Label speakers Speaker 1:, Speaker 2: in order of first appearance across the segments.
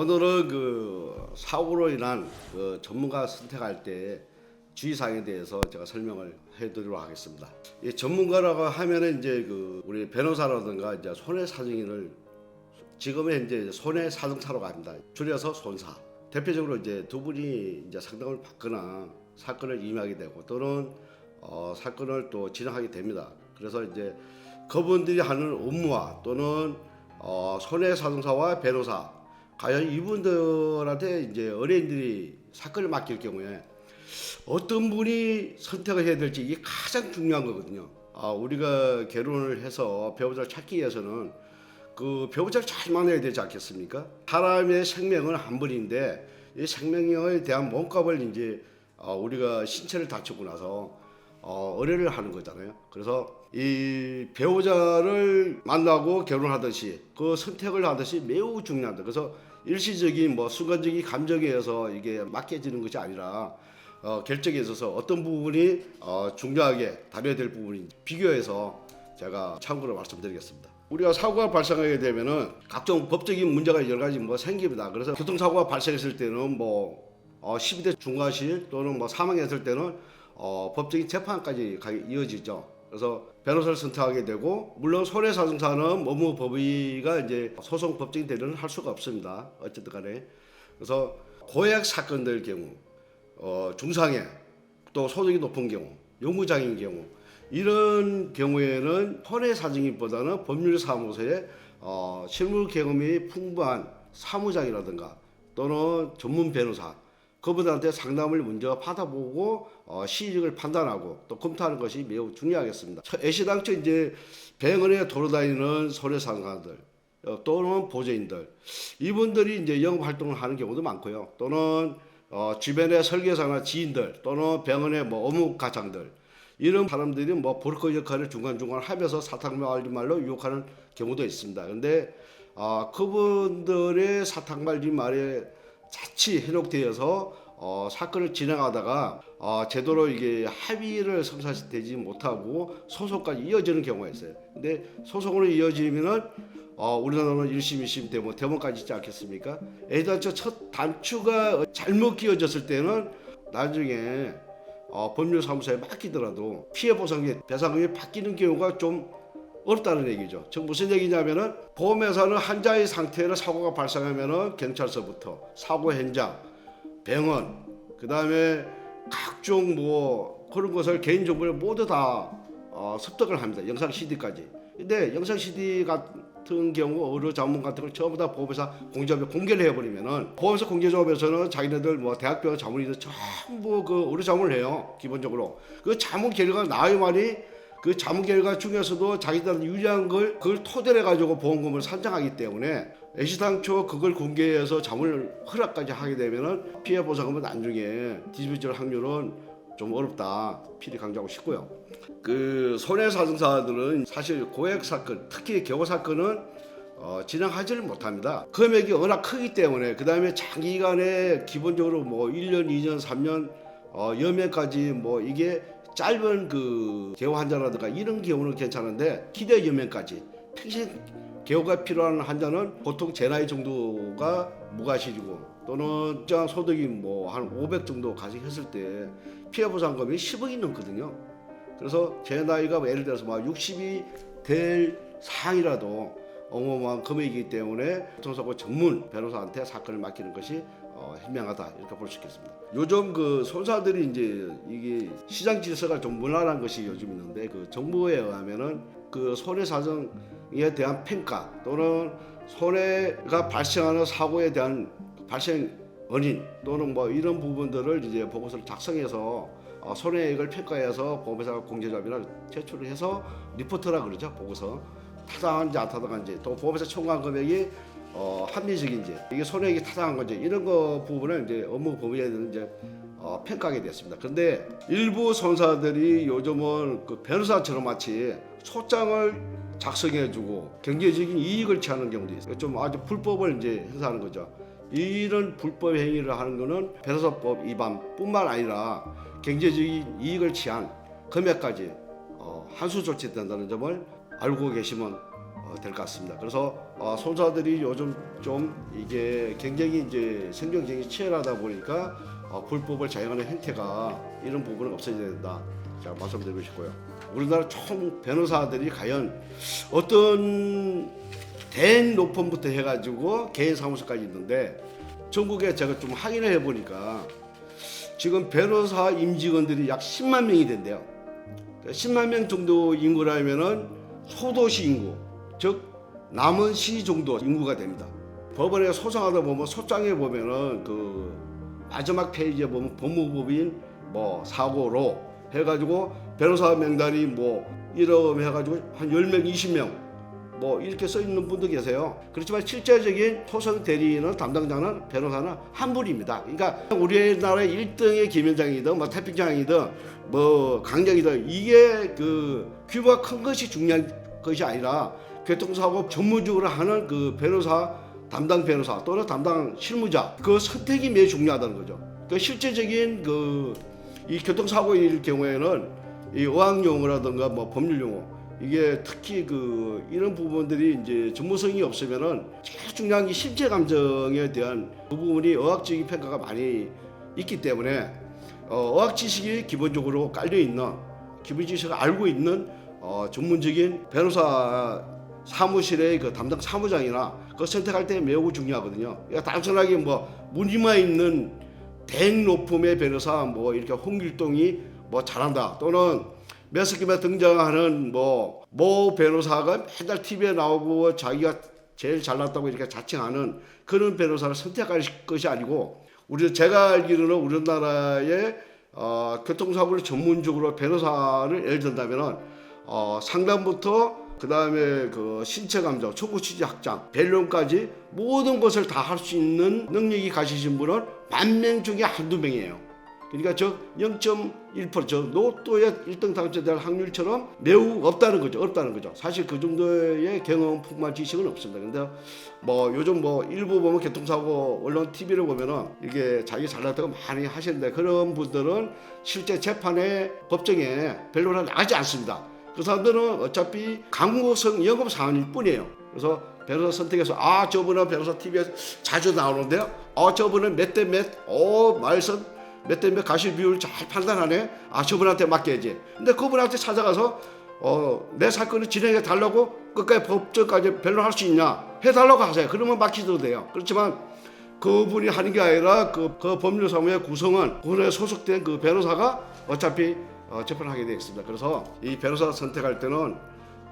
Speaker 1: 오늘은 그 사고로 인한 그 전문가 선택할 때 주의사항에 대해서 제가 설명을 해드리도록 하겠습니다. 이 전문가라고 하면은 이제 그 우리 변호사라든가 이제 손해사정인을 지금은 이제 손해사정사로 갑니다. 줄여서 손사. 대표적으로 이제 두 분이 이제 상담을 받거나 사건을 임하게 되고 또는 어, 사건을 또 진행하게 됩니다. 그래서 이제 그분들이 하는 업무와 또는 어, 손해사정사와 변호사 과연 이분들한테 이제 의뢰인들이 사건을 맡길 경우에 어떤 분이 선택을 해야 될지 이게 가장 중요한 거거든요. 아, 우리가 결혼을 해서 배우자를 찾기 위해서는 그 배우자를 잘 만나야 되지 않겠습니까? 사람의 생명은 한 번인데 이 생명에 대한 몸값을 이제 어, 우리가 신체를 다치고 나서 어, 의뢰를 하는 거잖아요. 그래서 이 배우자를 만나고 결혼하듯이 그 선택을 하듯이 매우 중요합니다. 그래서 일시적인 뭐 순간적인 감정에 의해서 이게 맡겨지는 것이 아니라 어, 결정에 있어서 어떤 부분이 어, 중요하게 다뤄야 될 부분인지 비교해서 제가 참고로 말씀드리겠습니다. 우리가 사고가 발생하게 되면은 각종 법적인 문제가 여러 가지 뭐 생깁니다. 그래서 교통사고가 발생했을 때는 뭐 어, 12대 중과실 또는 뭐 사망했을 때는 어, 법적인 재판까지 가- 이어지죠. 그래서 변호사를 선택하게 되고 물론 손해사정사는 업무 법의가 이제 소송 법적인 대리는 할 수가 없습니다. 어쨌든 간에 그래서 고액 사건들 경우 어, 중상해 또 소득이 높은 경우 용무장인 경우 이런 경우에는 손해사정인보다는 법률사무소에 어, 실무 경험이 풍부한 사무장이라든가 또는 전문 변호사 그분들한테 상담을 먼저 받아보고 어, 시익을 판단하고 또 검토하는 것이 매우 중요하겠습니다. 첫- 애시당초 이제 병원에 돌아다니는 손해상가들 어, 또는 보조인들 이분들이 이제 영업 활동을 하는 경우도 많고요. 또는 어, 주변의 설계사나 지인들 또는 병원의 뭐 가장들 이런 사람들이 뭐 브로커 역할을 중간중간 하면서 사탕말리 말로 유혹하는 경우도 있습니다. 근데 아, 그분들의 사탕말리 말에 자칫 현혹되어서 어, 사건을 진행하다가 어, 제대로 이게 합의를 성사되지 못하고 소송까지 이어지는 경우가 있어요. 근데 소송으로 이어지면은 어, 우리나라는 1심, 2심, 대법, 대법까지 있지 않겠습니까? 애당초 첫 단추가 잘못 끼워졌을 때는 나중에 어, 법률사무소에 맡기더라도 피해 보상이 배상금이 바뀌는 경우가 좀 어렵다는 얘기죠. 즉 무슨 얘기냐면은 보험회사는 환자의 상태로 사고가 발생하면은 경찰서부터 사고 현장, 병원, 그 다음에 각종 뭐 그런 것을 개인 정보를 모두 다 어, 습득을 합니다. 영상 CD까지. 근데 영상 CD 같은 경우 의료 자문 같은 걸 전부 다 보험회사 공제업에 공개를 해버리면은 보험회사 공제조합에서는 자기네들 뭐 대학병원 자문이든 전부 그 의료 자문을 해요. 기본적으로 그 자문 결과가 나와야만이 그 자문 결과 중에서도 자기들 유리한 걸 그걸 토대로 해가지고 보험금을 산정하기 때문에 애시당초 그걸 공개해서 자문을 허락까지 하게 되면은 피해 보상금은 나중에 뒤집어질 확률은 좀 어렵다 필히 강조하고 싶고요. 그 손해사정사들은 사실 고액 사건, 특히 개고 사건은 어, 진행하지를 못합니다. 금액이 워낙 크기 때문에 그 다음에 장기간에 기본적으로 뭐 1년, 2년, 3년 어, 여명까지 뭐 이게 짧은 그 개호 환자라든가 이런 경우는 괜찮은데 기대 여명까지 평생 개호가 필요한 환자는 보통 제 나이 정도가 무과실이고 또는 특정 소득이 뭐 한 500 정도 가정했을 때 피해 보상금이 10억이 넘거든요. 그래서 제 나이가 뭐 예를 들어서 막 60이 될 상이라도 어마어마한 금액이기 때문에 교통사고 전문 변호사한테 사건을 맡기는 것이 어, 현명하다 이렇게 볼 수 있겠습니다. 요즘 그 손사들이 이제 이게 시장 질서가 좀 무난한 것이 요즘 있는데 그 정부에 의하면은 그 손해 사정에 대한 평가 또는 손해가 발생하는 사고에 대한 발생 원인 또는 뭐 이런 부분들을 이제 보고서를 작성해서 어, 손해액을 평가해서 보험회사 공제조합이나 제출을 해서 리포트라 그러죠 보고서 타당한지 안 타당한지 또 보험회사 청구한 금액이 어, 합리적인지 이게 손해액이 타당한 건지 이런 거 부분을 이제 업무 범위에 이제 어, 평가하게 됐습니다. 그런데 일부 손사들이 요즘은 그 변호사처럼 마치 소장을 작성해주고 경제적인 이익을 취하는 경우도 있어요. 좀 아주 불법을 이제 행사하는 거죠. 이런 불법 행위를 하는 것은 변호사법 위반뿐만 아니라 경제적인 이익을 취한 금액까지 어, 한수 조치된다는 점을 알고 계시면 어, 될것 같습니다. 그래서 어, 손사들이 요즘 좀 이게 굉장히 이제 생존 경이 치열하다 보니까 어, 불법을 자행하는 행태가 이런 부분은 없어져야 된다. 제가 말씀드리고 싶고요. 우리나라 총 변호사들이 과연 어떤 대행 로펌부터 해가지고 개인 사무소까지 있는데 전국에 제가 좀 확인을 해보니까 지금 변호사 임직원들이 약 10만 명이 된대요. 10만 명 정도 인구라면은 소도시 인구, 즉 남원시 정도 인구가 됩니다. 법원에 소송하다 보면 소장에 보면은 그 마지막 페이지에 보면 법무법인 뭐 사고로 해가지고 변호사 명단이 뭐 이름 해가지고 한 10명, 20명 뭐 이렇게 써 있는 분도 계세요. 그렇지만 실제적인 소송 대리인은 담당자는 변호사는 한 분입니다. 그러니까 우리나라의 1등의 김현장이든 뭐 태평장이든 뭐 강정이든 이게 그 규모가 큰 것이 중요한 것이 아니라 교통사고 전문적으로 하는 그 변호사 담당 변호사 또는 담당 실무자 그 선택이 매우 중요하다는 거죠. 그 실제적인 그 이 교통사고일 경우에는 이 어학용어라든가 뭐 법률 용어 이게 특히 그 이런 부분들이 이제 전문성이 없으면은 제일 중요한 게 실제 감정에 대한 그 부분이 어학적인 평가가 많이 있기 때문에 어, 어학 지식이 기본적으로 깔려 있는 기본 지식을 알고 있는 어, 전문적인 변호사 사무실의 그 담당 사무장이나 그 선택할 때 매우 중요하거든요. 그러니까 단순하게 뭐 무늬만 있는 대행 로펌의 변호사 뭐 이렇게 홍길동이 뭐 잘한다 또는 매스김에 등장하는 뭐 모 변호사가 맨날 TV에 나오고 자기가 제일 잘났다고 이렇게 자칭하는 그런 변호사를 선택할 것이 아니고 우리 제가 알기로는 우리나라의 어, 교통사고를 전문적으로 변호사를 예를 든다면은 어, 상담부터 그 다음에 그 신체 감정, 초보 취지 확장, 벨론까지 모든 것을 다 할 수 있는 능력이 가지신 분은 만 명 중에 한두 명이에요. 그러니까 저 0.1%저 로또의 1등 당첨될 확률처럼 매우 없다는 거죠. 없다는 거죠. 사실 그 정도의 경험 풍부한 지식은 없습니다. 근데 뭐 요즘 뭐 일부 보면 교통사고 언론 TV를 보면은 이게 자기 잘났다고 많이 하시는데 그런 분들은 실제 재판에 법정에 변론을 나가지 않습니다. 그 사람들은 어차피 강구성 영업 사원일 뿐이에요. 그래서 변호사 선택해서 아 저분은 변호사 TV에 자주 나오는데요. 어 저분은 몇 대 몇, 어 말선 몇 대 몇 가실 비율 잘 판단하네. 아 저분한테 맡겨야지. 근데 그분한테 찾아가서 어 내 사건을 진행해 달라고 끝까지 법정까지 변론할 수 있냐 해 달라고 하세요. 그러면 맡기도 돼요. 그렇지만 그분이 하는 게 아니라 그, 그 법률사무의 구성원 그에 소속된 그 변호사가 어차피 어, 재판을 하게 되어 있습니다. 그래서 이 변호사 선택할 때는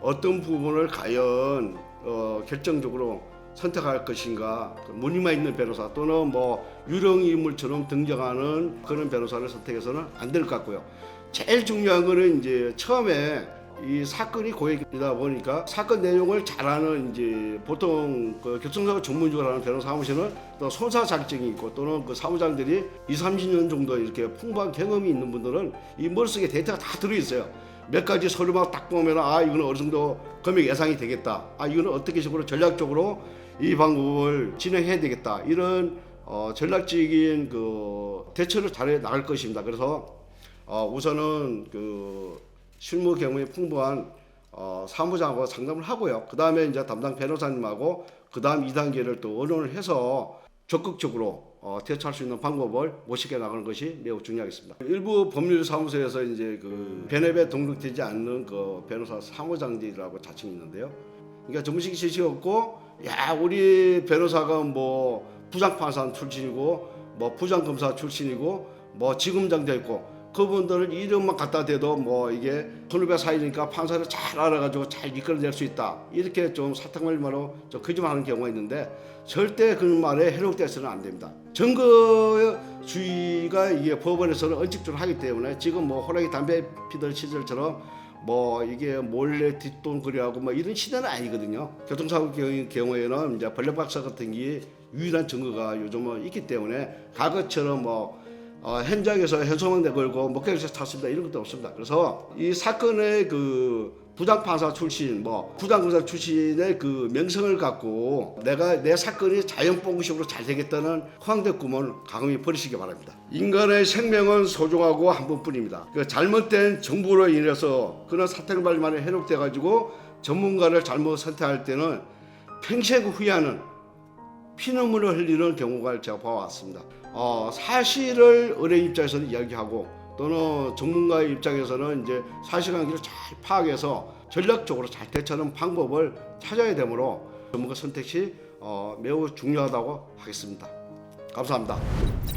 Speaker 1: 어떤 부분을 과연 어, 결정적으로 선택할 것인가 그 무늬만 있는 변호사 또는 뭐 유령 인물처럼 등장하는 그런 변호사를 선택해서는 안 될 것 같고요. 제일 중요한 거는 이제 처음에 이 사건이 고액이다 보니까 사건 내용을 잘 아는 이제 보통 그 교통사고 전문적으로 하는 변호사 사무실은 또 손사 자격증이 있고 또는 그 사무장들이 2, 30년 정도 이렇게 풍부한 경험이 있는 분들은 이 머릿속에 데이터가 다 들어있어요. 몇 가지 서류만 딱 보면 아 이거는 어느 정도 금액 예상이 되겠다. 아 이거는 어떻게 식으로 전략적으로 이 방법을 진행해야 되겠다. 이런 어, 전략적인 그 대처를 잘해 나갈 것입니다. 그래서 어, 우선은 그 실무 경험이 풍부한 어, 사무장하고 상담을 하고요. 그 다음에 이제 담당 변호사님하고 그 다음 2단계를 또 의논을 해서 적극적으로 어, 대처할 수 있는 방법을 모색해 나가는 것이 매우 중요하겠습니다. 일부 법률사무소에서 이제 그 변협에 등록되지 않는 그 변호사 사무장들이라고 자칭이 있는데요. 그러니까 전문식 지식이 없고 야 우리 변호사가 뭐 부장판사 출신이고 뭐 부장검사 출신이고 뭐 지검장 돼 있고 그분들은 이름만 갖다 대도 뭐 이게 선후배 사이니까 판사를 잘 알아가지고 잘 이끌어낼 수 있다 이렇게 좀 사탕을 말로 좀 거짓말하는 경우가 있는데 절대 그 말에 해롭돼서는 안 됩니다. 증거주의가 이게 법원에서는 언칙적으로 하기 때문에 지금 뭐 호랑이 담배 피던 시절처럼 뭐 이게 몰래 뒷돈거리하고 뭐 이런 시대는 아니거든요. 교통사고 경우- 경우에는 이제 벌레 박사 같은 게 유일한 증거가 요즘은 있기 때문에 과거처럼 뭐 어, 현장에서 현수막 내 걸고 목격에서 탔습니다 이런 것도 없습니다. 그래서 이 사건의 그 부장판사 출신, 뭐 부장검사 출신의 그 명성을 갖고 내가 내 사건이 자연봉식으로 잘 되겠다는 허황된 꿈은 강음히 버리시기 바랍니다. 인간의 생명은 소중하고 한 번뿐입니다. 그 잘못된 정보로 인해서 그런 사태를 말만에 해롭돼 가지고 전문가를 잘못 선택할 때는 평생 후회하는 피눈물을 흘리는 경우가 제가 봐왔습니다. 어, 사실을 의뢰 입장에서는 이야기하고 또는 전문가의 입장에서는 이제 사실관계를 잘 파악해서 전략적으로 잘 대처하는 방법을 찾아야 되므로 전문가 선택이 어, 매우 중요하다고 하겠습니다. 감사합니다.